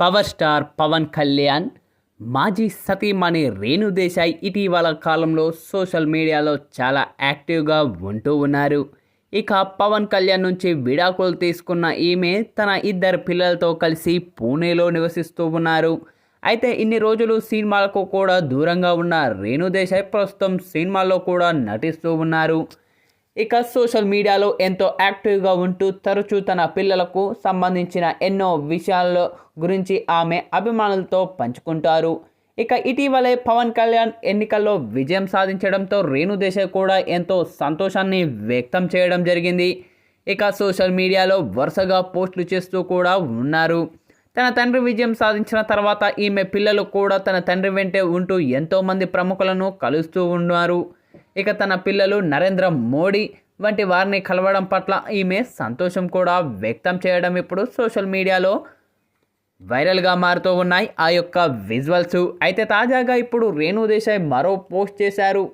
Power star Pawan Kalyan మాజీ సతీమణి రేణు దేశాయ్ ఇటీవల కాలంలో సోషల్ మీడియాలో చాలా యాక్టివ్గా ఉంటూ ఉన్నారు. ఇక పవన్ కళ్యాణ్ నుంచి విడాకులు తీసుకున్న ఈమె తన ఇద్దరు పిల్లలతో కలిసి పూణేలో నివసిస్తూ ఉన్నారు. అయితే ఇన్ని రోజులు సినిమాలకు కూడా దూరంగా ఉన్న రేణు దేశాయ్ ప్రస్తుతం సినిమాల్లో కూడా నటిస్తూ ఉన్నారు. ఇక సోషల్ మీడియాలో ఎంతో యాక్టివ్గా ఉంటూ తరచూ తన పిల్లలకు సంబంధించిన ఎన్నో విషయాల గురించి ఆమె అభిమానులతో పంచుకుంటారు. ఇక ఇటీవలే పవన్ కళ్యాణ్ ఎన్నికల్లో విజయం సాధించడంతో రేణు దేశాయ్ కూడా ఎంతో సంతోషాన్ని వ్యక్తం చేయడం జరిగింది. ఇక సోషల్ మీడియాలో వరుసగా పోస్టులు చేస్తూ కూడా ఉన్నారు. తన తండ్రి విజయం సాధించిన తర్వాత ఈమె పిల్లలు కూడా తన తండ్రి వెంటే ఉంటూ ఎంతోమంది ప్రముఖులను కలుస్తూ ఉన్నారు. ఇక తన పిల్లలు నరేంద్ర మోడీ వంటి వారిని కలవడం పట్ల ఈమె సంతోషం కూడా వ్యక్తం చేయడం ఇప్పుడు సోషల్ మీడియాలో వైరల్గా మారుతూ ఉన్నాయి ఆ యొక్క విజువల్స్. అయితే తాజాగా ఇప్పుడు రేణు దేశాయ్ మరో పోస్ట్ చేశారు.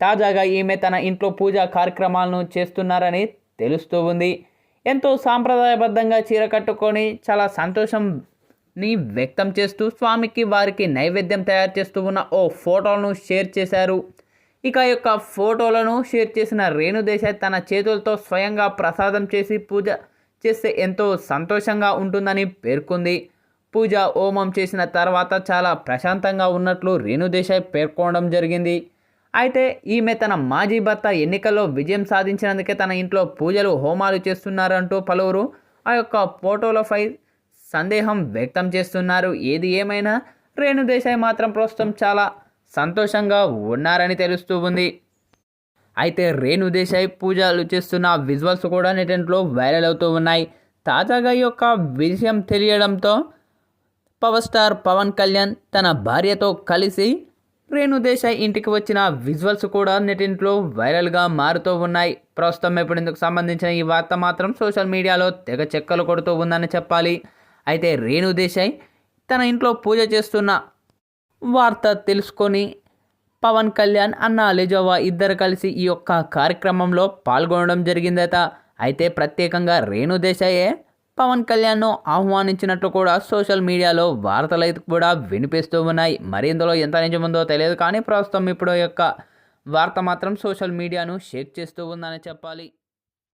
తాజాగా ఈమె తన ఇంట్లో పూజా కార్యక్రమాలను చేస్తున్నారని తెలుస్తూ ఉంది. ఎంతో సాంప్రదాయబద్ధంగా చీర కట్టుకొని చాలా సంతోషంని వ్యక్తం చేస్తూ స్వామికి వారికి నైవేద్యం తయారు చేస్తూ ఉన్న ఓ ఫోటోలను షేర్ చేశారు. ఇక యొక్క ఫోటోలను షేర్ చేసిన రేణు దేశాయ్ తన చేతులతో స్వయంగా ప్రసాదం చేసి పూజ చేస్తే ఎంతో సంతోషంగా ఉంటుందని పేర్కొంది. పూజ హోమం చేసిన తర్వాత చాలా ప్రశాంతంగా ఉన్నట్లు రేణు దేశాయ్ పేర్కొనడం జరిగింది. అయితే ఈమె తన మాజీ భర్త ఎన్నికల్లో విజయం సాధించినందుకే తన ఇంట్లో పూజలు హోమాలు చేస్తున్నారంటూ పలువురు ఆ యొక్క ఫోటోలపై సందేహం వ్యక్తం చేస్తున్నారు. ఏది ఏమైనా రేణు దేశాయ్ మాత్రం ప్రస్తుతం చాలా సంతోషంగా ఉన్నారని తెలుస్తూ ఉంది. అయితే రేణు దేశాయ్ పూజలు చేస్తున్న విజువల్స్ కూడా నెటెంట్లో వైరల్ అవుతూ ఉన్నాయి. తాజాగా ఈ యొక్క విషయం తెలియడంతో పవర్ స్టార్ పవన్ కళ్యాణ్ తన భార్యతో కలిసి రేణు దేశాయ్ ఇంటికి వచ్చిన విజువల్స్ కూడా నెటింట్లో వైరల్గా మారుతూ ఉన్నాయి. ప్రస్తుతం ఇప్పుడు ఇందుకు సంబంధించిన ఈ వార్త మాత్రం సోషల్ మీడియాలో తెగ చెక్కలు కొడుతూ ఉందని చెప్పాలి. అయితే రేణు దేశాయ్ తన ఇంట్లో పూజ చేస్తున్న వార్త తెలుసుకొని పవన్ కళ్యాణ్ అన్న అలిజోవా ఇద్దరు కలిసి ఈ యొక్క కార్యక్రమంలో పాల్గొనడం జరిగిందట. అయితే ప్రత్యేకంగా రేణు దేశాయే పవన్ కళ్యాణ్ను ఆహ్వానించినట్లు కూడా సోషల్ మీడియాలో వార్తలైతే కూడా వినిపిస్తూ ఉన్నాయి. మరి ఇందులో ఎంత నిజముందో తెలియదు కానీ ప్రస్తుతం ఇప్పుడు ఈ యొక్క వార్త మాత్రం సోషల్ మీడియాను షేక్ చేస్తూ ఉందని చెప్పాలి.